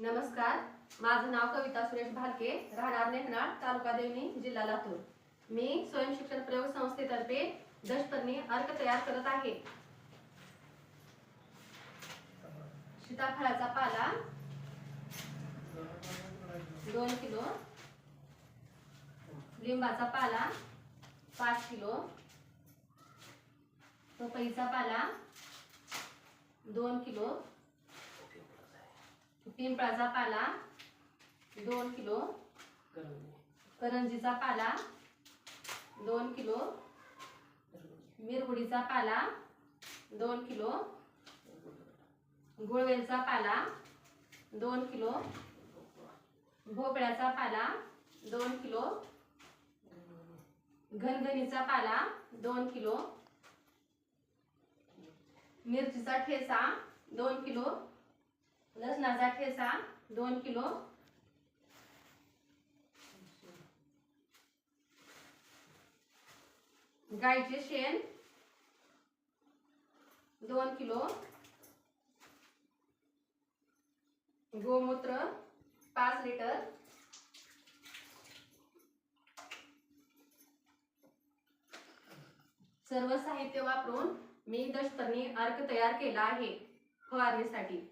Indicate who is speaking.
Speaker 1: नमस्कार. माझं नाव कविता सुरेश भालके. राहणार नेहनाळ तालुका देवणी जिल्हा लातूर. मी स्वयंशिक्षण प्रयोग संस्थेतर्फे दशपर्णी अर्क तयार करत आहे. सीताफळाचा पाला. दोन किलो. लिंबाचा पाला. पाच किलो. पपईचा पाला. दोन किलो. पिंपळाचा पाला दोन किलो करंजीचा पाला दोन किलो मिरगुडीचा पाला दोन किलो गुळवेलचा पाला दोन किलो भोपळ्याचा पाला दोन किलो घनघणीचा पाला दोन किलो मिरचीचा ठेचा दोन किलो लसणाचा ठेचा दोन किलो. गाईचे शेण दोन किलो. गोमूत्र पाच लिटर. सर्व साहित्य वापरून मी दशपर्णी अर्क तयार केला आहे फवारणीसाठी.